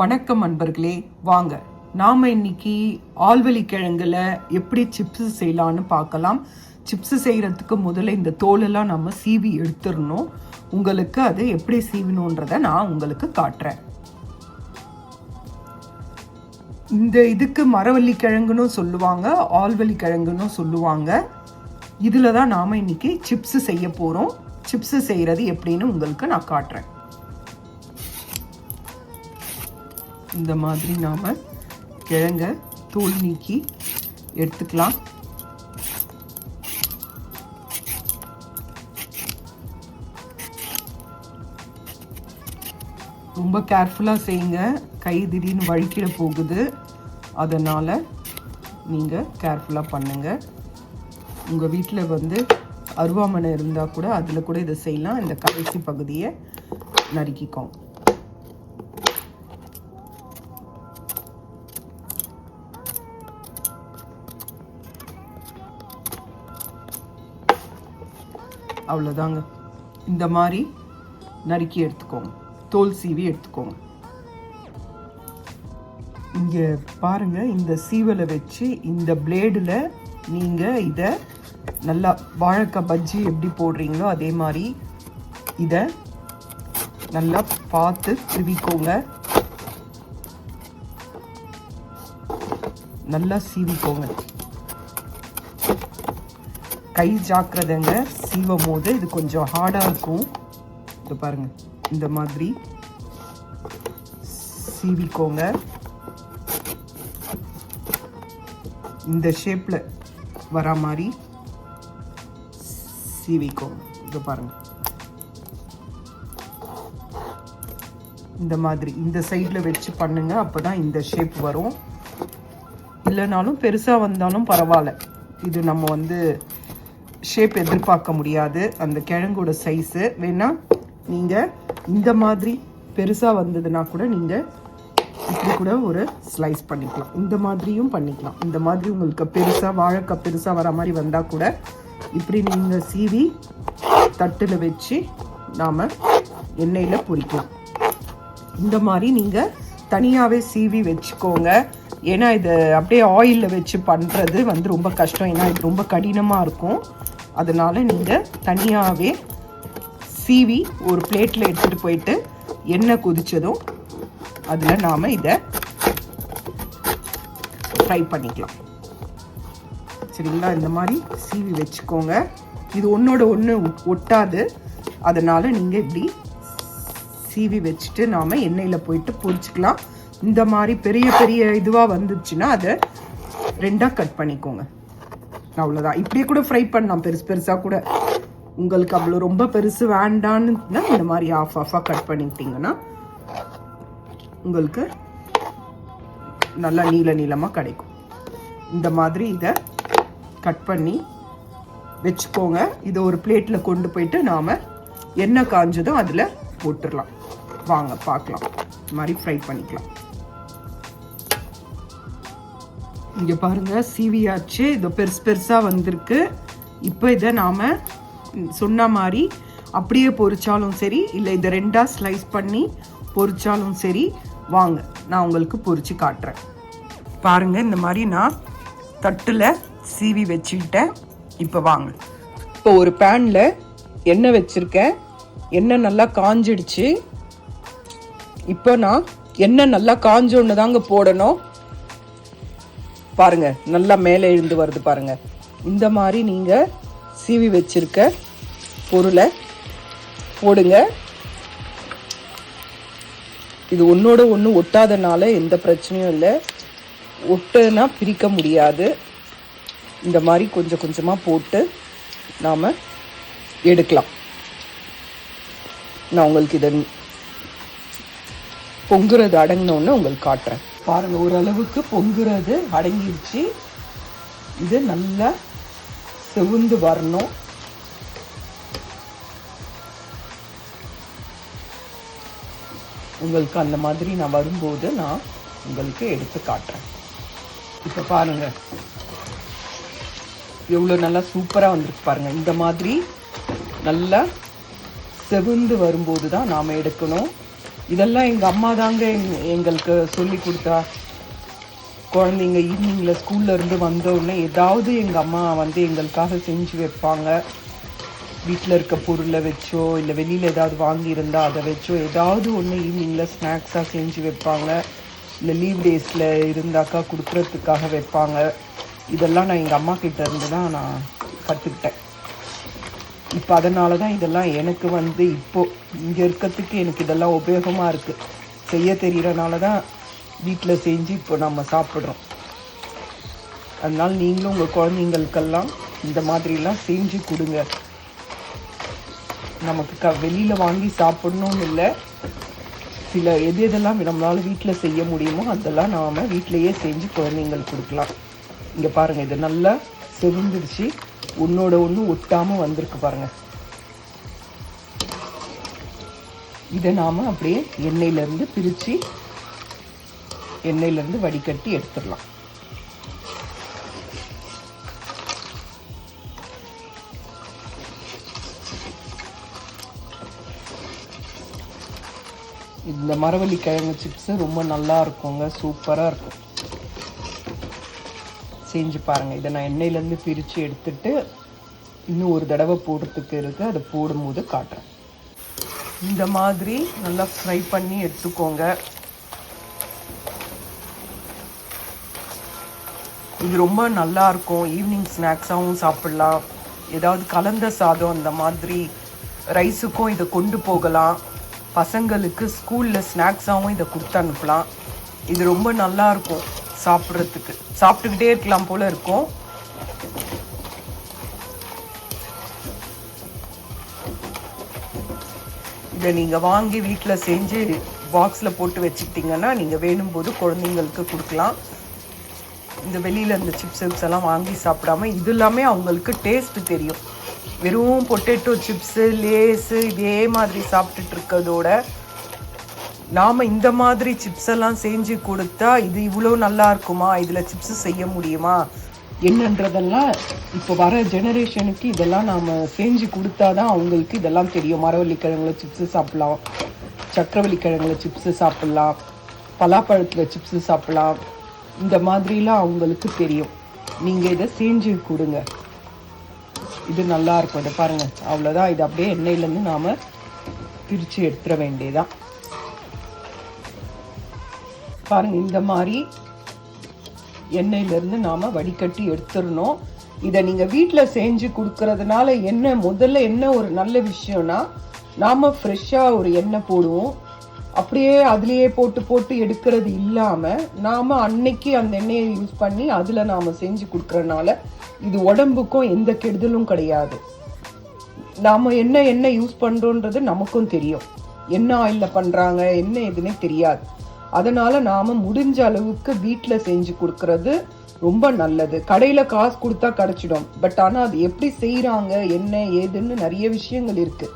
வணக்கம் அன்பர்களே வாங்க. நாம் இன்னைக்கு ஆல்வெளி கிழங்குல எப்படி சிப்ஸ் செய்யலான்னு பார்க்கலாம். சிப்ஸ் செய்கிறதுக்கு முதல்ல இந்த தோலெல்லாம் நம்ம சீவி எடுத்துடணும். உங்களுக்கு அது எப்படி சீவணுன்றத நான் உங்களுக்கு காட்டுறேன். இந்த இதுக்கு மரவள்ளி கிழங்குன்னு சொல்லுவாங்க ஆல்வெளி கிழங்குன்னு சொல்லுவாங்க. இதில் தான் நாம் இன்னைக்கு சிப்ஸ் செய்ய போகிறோம் சிப்ஸ் செய்கிறது எப்படின்னு உங்களுக்கு நான் காட்டுறேன். இந்த மாதிரி நாம் கிழங்க தோல் நீக்கி எடுத்துக்கலாம். ரொம்ப கேர்ஃபுல்லாக செய்யுங்க. கை திடீர்னு வழுக்கிட போகுது. அதனால் நீங்கள் கேர்ஃபுல்லாக பண்ணுங்கள் உங்கள் வீட்டில் வந்து அருவாமனை இருந்தால் கூட அதில் கூட இதை செய்யலாம். இந்த கடைசி பகுதியை நறுக்கிக்கோங்க. அவ்வளோதாங்க இந்த மாதிரி நறுக்கி எடுத்துக்கோங்க. தோல் சீவி எடுத்துக்கோங்க. இங்கே பாருங்க இந்த சீவலை வச்சு இந்த பிளேடில் நீங்கள் இதை நல்லா வாழைக்காய் பஜ்ஜி எப்படி போடுறீங்களோ அதே மாதிரி இதை நல்லா பார்த்து திருவிக்கோங்க. நல்லா சீவிக்கோங்க. கை ஜாக்கிரதைங்க சீவும் போது இது கொஞ்சம் ஹார்டாக இருக்கும். இது பாருங்கள் இந்த மாதிரி சீவிக்கோங்க. இந்த ஷேப்பில் வரா மாதிரி சீவிக்கோங்க. இது பாருங்கள் இந்த மாதிரி இந்த சைடில் வச்சு பண்ணுங்க அப்போ தான் இந்த ஷேப் வரும். இல்லைனாலும் பெருசாக வந்தாலும் பரவாயில்ல. இது நம்ம வந்து ஷேப் எதிர்பார்க்க முடியாது. அந்த கிழங்கோட சைஸு வேணால் நீங்கள் இந்த மாதிரி பெருசாக வந்ததுன்னா கூட நீங்கள் இப்படி கூட ஒரு ஸ்லைஸ் பண்ணிக்கலாம். இந்த மாதிரியும் பண்ணிக்கலாம். இந்த மாதிரி உங்களுக்கு பெருசாக வாழைக்காய் பெருசாக வர மாதிரி வந்தால் கூட இப்படி நீங்கள் சீவி தட்டில் வச்சு நாம் எண்ணெயில் பொரிக்கலாம். இந்த மாதிரி நீங்கள் தனியாகவே சீவி வச்சுக்கோங்க. ஏன்னா இது அப்படியே ஆயிலில் வச்சு பண்ணுறது வந்து ரொம்ப கஷ்டம். ஏன்னா இது ரொம்ப கடினமாக இருக்கும். அதனால் நீங்கள் தனியாகவே சீவி ஒரு பிளேட்டில் எடுத்துகிட்டு போயிட்டு எண்ணெய் கொதித்ததும் அதில் நாம் இதை ஃப்ரை பண்ணிக்கலாம். சரிங்களா? இந்த மாதிரி சீவி வச்சுக்கோங்க. இது ஒன்றோட ஒன்று ஒட்டாது. அதனால் நீங்கள் இப்படி சீவி வச்சுட்டு நாம் எண்ணெயில் போயிட்டு பொரிச்சுக்கலாம். இந்த மாதிரி பெரிய பெரிய இதுவாக வந்துச்சுன்னா அதை ரெண்டாக கட் பண்ணிக்கோங்க. அவ்வளோதான் இப்படியே கூட ஃப்ரை பண்ணலாம் பெருசு பெருசாக கூட. உங்களுக்கு அவ்வளோ ரொம்ப பெருசு வேண்டான்னு இந்த மாதிரி ஆஃப் ஆஃபாக கட் பண்ணிக்கிட்டிங்கன்னா உங்களுக்கு நல்லா நீள நீளமாக கிடைக்கும். இந்த மாதிரி இதை கட் பண்ணி வச்சுக்கோங்க. இதை ஒரு பிளேட்டில் கொண்டு போயிட்டு நாம் எண்ணெய் காஞ்சதும் அதில் போட்டுடலாம். வாங்க பார்க்கலாம். இந்த மாதிரி ஃப்ரை பண்ணிக்கலாம். இங்கே பாருங்கள் சீவியாச்சு இதோ பெருசு பெருசாக வந்திருக்கு. இப்போ இதை நாம் சொன்ன மாதிரி அப்படியே பொறிச்சாலும் சரி இல்லை இதை ரெண்டாக ஸ்லைஸ் பண்ணி பொறிச்சாலும் சரி வாங்க. நான் உங்களுக்கு பொறிச்சு காட்டுறேன். பாருங்கள் இந்த மாதிரி நான் தட்டில் சீவி வச்சுக்கிட்டேன். இப்போ வாங்க. இப்போ ஒரு பேனில் எண்ணெய் வச்சுருக்கேன். எண்ணெய் நல்லா காஞ்சிடுச்சு. இப்போ நான் எண்ணெய் நல்லா காஞ்சோன்னு தாங்க போடணும். பாருங்க நல்லா மேலே எழுந்து வருது பாருங்க. இந்த மாதிரி நீங்கள் சீவி வச்சிருக்க பொருளை போடுங்க. இது ஒன்றோட ஒன்று ஒட்டாதனால எந்த பிரச்சனையும் இல்லை. ஒட்டுனா பிரிக்க முடியாது. இந்த மாதிரி கொஞ்சம் கொஞ்சமாக போட்டு நாம் எடுக்கலாம். நான் உங்களுக்கு இதை பொங்குறது அடங்கினோன்னு உங்களுக்கு காட்டுறேன். பாருங்கள் ஓரளவுக்கு பொங்குறது அடங்கிடுச்சு. இது நல்லா செவுந்து வரணும். உங்களுக்கு அந்த மாதிரி நான் வரும்போது நான் உங்களுக்கு எடுத்து காட்டுறேன். இப்போ பாருங்க. எவ்வளோ நல்லா சூப்பராக வந்திருக்கு பாருங்க. இந்த மாதிரி நல்லா செவுந்து வரும்போது தான் நாம் எடுக்கணும். இதெல்லாம் எங்கள் அம்மா தாங்க எங்களுக்கு சொல்லி கொடுத்தா. குழந்தைங்க ஈவினிங்கில் ஸ்கூல்லேருந்து வந்த உடனே ஏதாவது எங்கள் அம்மா வந்து எங்களுக்காக செஞ்சு வைப்பாங்க. வீட்டில் இருக்க பொருளை வச்சோ இல்லை வெளியில் ஏதாவது வாங்கியிருந்தா அதை வச்சோ ஏதாவது ஒன்று ஈவினிங்கில் ஸ்நாக்ஸாக செஞ்சு வைப்பாங்க. இல்லை லீவ் டேஸில் இருந்தாக்கா கொடுக்குறதுக்காக வைப்பாங்க. இதெல்லாம் நான் எங்கள் அம்மா கிட்டேருந்து தான் நான் கற்றுக்கிட்டேன் இப்போ அதனால தான் இதெல்லாம் எனக்கு வந்து இப்போது இங்கே இருக்கிறதுக்கு எனக்கு இதெல்லாம் உபயோகமாக இருக்குது செய்ய தெரிகிறனால தான் வீட்டில் செஞ்சு இப்போ நம்ம சாப்பிட்றோம். அதனால் நீங்களும் உங்கள் குழந்தைங்களுக்கெல்லாம் இந்த மாதிரிலாம் செஞ்சு கொடுங்க. நமக்கு க வெளியில் வாங்கி சாப்பிடணும்னு இல்லை. சில எது எதெல்லாம் நம்மளால வீட்டில் செய்ய முடியுமோ அதெல்லாம் நாம் வீட்டிலையே செஞ்சு குழந்தைங்களுக்கு கொடுக்கலாம். இங்கே பாருங்கள் இது நல்லா செவிந்துருச்சு ஒன்றோட ஒன்று ஒட்டாமல் வந்திருக்கு பாருங்கள் இதை நாம் அப்படியே எண்ணெயிலேருந்து பிரித்து எண்ணெயிலேருந்து வடிகட்டி எடுத்துடலாம். இந்த மரவள்ளி கிழங்கு சிப்ஸு ரொம்ப நல்லா இருக்குங்க சூப்பராக இருக்கும். செஞ்சு பாருங்கள் இதை நான் எண்ணெயிலேருந்து பிரித்து எடுத்துட்டு இன்னும் ஒரு தடவை போடுறதுக்கு இருக்குது அதை போடும்போது காட்டுறேன். இந்த மாதிரி நல்லா ஃப்ரை பண்ணி எடுத்துக்கோங்க. இது ரொம்ப நல்லா இருக்கும். ஈவினிங் ஸ்நாக்ஸாகவும் சாப்பிடலாம். ஏதாவது கலந்த சாதம் அந்த மாதிரி ரைஸுக்கும் இதை கொண்டு போகலாம். பசங்களுக்கு ஸ்கூலில் ஸ்நாக்ஸாகவும் இதை கொடுத்து அனுப்பலாம். இது ரொம்ப நல்லா இருக்கும். சாப்பிட்றதுக்கு. சாப்பிட்டுக்கிட்டே இருக்கலாம் போல இருக்கும். இதை நீங்கள் வாங்கி வீட்டில் செஞ்சு பாக்ஸில் போட்டு வச்சுக்கிட்டிங்கன்னா நீங்கள் வேணும் போது குழந்தைங்களுக்கு கொடுக்கலாம். இந்த வெளியில் இந்த சிப்ஸ் சிப்ஸ் எல்லாம் வாங்கி சாப்பிடாம இது எல்லாமே அவங்களுக்கு டேஸ்ட் தெரியும். வெறும் பொட்டேட்டோ சிப்ஸு லேஸு இதே மாதிரி சாப்பிட்டுட்டு இருக்கிறதோட நாம் இந்த மாதிரி சிப்ஸ் எல்லாம் செஞ்சு கொடுத்தா இது இவ்வளோ நல்லா இருக்குமா? இதில் சிப்ஸ் செய்ய முடியுமா? என்னன்றதெல்லாம் இப்போ வர ஜெனரேஷனுக்கு இதெல்லாம் நாம் செஞ்சு கொடுத்தாதான் அவங்களுக்கு இதெல்லாம் தெரியும். மரவள்ளிக்கிழங்குல சிப்ஸு சாப்பிட்லாம் சக்கரவள்ளிக்கிழங்குல சிப்ஸு சாப்பிட்லாம் பலாப்பழத்தில் சிப்ஸு சாப்பிட்லாம். இந்த மாதிரிலாம் அவங்களுக்கு தெரியும். நீங்கள் இதை செஞ்சு கொடுங்க. இது நல்லா இருக்கும். இதை பாருங்கள் அவ்வளோதான் இது அப்படியே எண்ணெயிலேருந்து நாம் பிரித்து எடுத்துட வேண்டியதான் பாருங்கள் இந்த மாதிரி எண்ணெயிலேருந்து நாம் வடிகட்டி எடுத்துடணும். இதை நீங்கள் வீட்டில் செஞ்சு கொடுக்கறதுனால என்ன முதல்ல என்ன ஒரு நல்ல விஷயம்னா நாம் ஃப்ரெஷ்ஷாக ஒரு எண்ணெய் போடுவோம். அப்படியே அதுலேயே போட்டு போட்டு எடுக்கிறது இல்லாமல் நாம் அன்னைக்கு அந்த எண்ணெயை யூஸ் பண்ணி அதில் நாம் செஞ்சு கொடுக்குறதுனால இது உடம்புக்கும் எந்த கெடுதலும் கிடையாது. நாம் என்ன எண்ணெய் யூஸ் பண்ணுறோன்றது நமக்கும் தெரியும். என்ன ஆயிலில் பண்ணுறாங்க என்ன எதுனே தெரியாது. அதனால் நாம் முடிஞ்ச அளவுக்கு வீட்டில் செஞ்சு கொடுக்கறது ரொம்ப நல்லது. கடையில் காசு கொடுத்தா கிடச்சிடும். பட் ஆனால் அது எப்படி செய்கிறாங்க என்ன ஏதுன்னு நிறைய விஷயங்கள் இருக்குது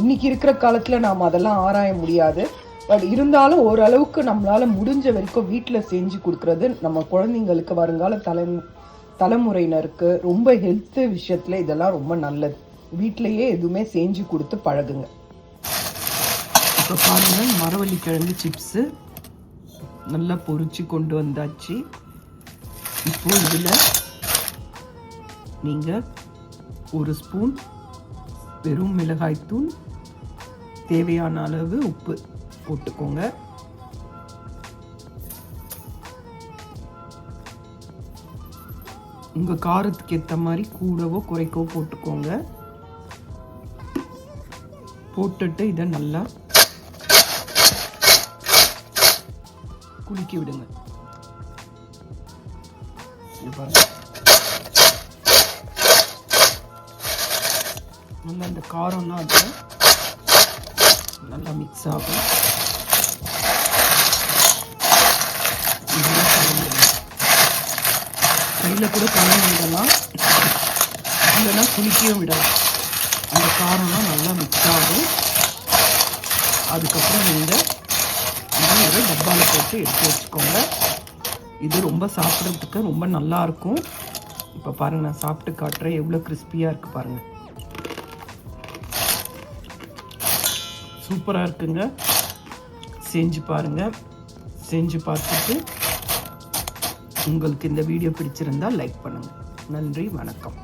இன்னைக்கு இருக்கிற காலத்தில் நாம் அதெல்லாம் ஆராய முடியாது. பட் இருந்தாலும் ஓரளவுக்கு நம்மளால் முடிஞ்ச வரைக்கும் வீட்டில் செஞ்சு கொடுக்கறது நம்ம குழந்தைங்களுக்கு வருங்கால தலை தலைமுறையினருக்கு ரொம்ப ஹெல்த்து விஷயத்துல இதெல்லாம் ரொம்ப நல்லது. வீட்டிலையே எதுவுமே செஞ்சு கொடுத்து பழகுங்க. இப்போ பாருங்கள் மரவள்ளி கிழங்கு சிப்ஸு நல்லா பொறிச்சு கொண்டு வந்தாச்சு. இப்போ இதில் நீங்கள் ஒரு ஸ்பூன் வெறும் மிளகாய்த்தூள் தேவையான அளவு உப்பு போட்டுக்கோங்க. உங்கள் காரத்துக்கு ஏற்ற மாதிரி கூடவோ குறைக்கவோ போட்டுக்கோங்க. போட்டுட்டு இதை நல்லா குலுக்கி விடுங்க இங்க நல்லா அந்த காரம்லாம் அதில் நல்லா மிக்ஸ் ஆகும் கையில் கூட கலந்து விடலாம் இல்லைன்னா குளிக்கவும் விடலாம் அந்த காரம்லாம் நல்லா மிக்ஸ் ஆகும் அதுக்கப்புறம் நீங்கள் இதை ஒரு டப்பாவில் போட்டு எடுத்து வச்சுக்கோங்க. இது ரொம்ப சாப்பிட்றதுக்கு ரொம்ப நல்லா இருக்கும் இப்போ பாருங்கள் நான் சாப்பிட்டு காட்டுறேன். எவ்வளோ கிறிஸ்பியாக இருக்குது பாருங்கள் சூப்பராக இருக்குங்க. செஞ்சு பாருங்கள் செஞ்சு பார்த்துட்டு உங்களுக்கு இந்த வீடியோ பிடிச்சிருந்தா லைக் பண்ணுங்கள் நன்றி வணக்கம்.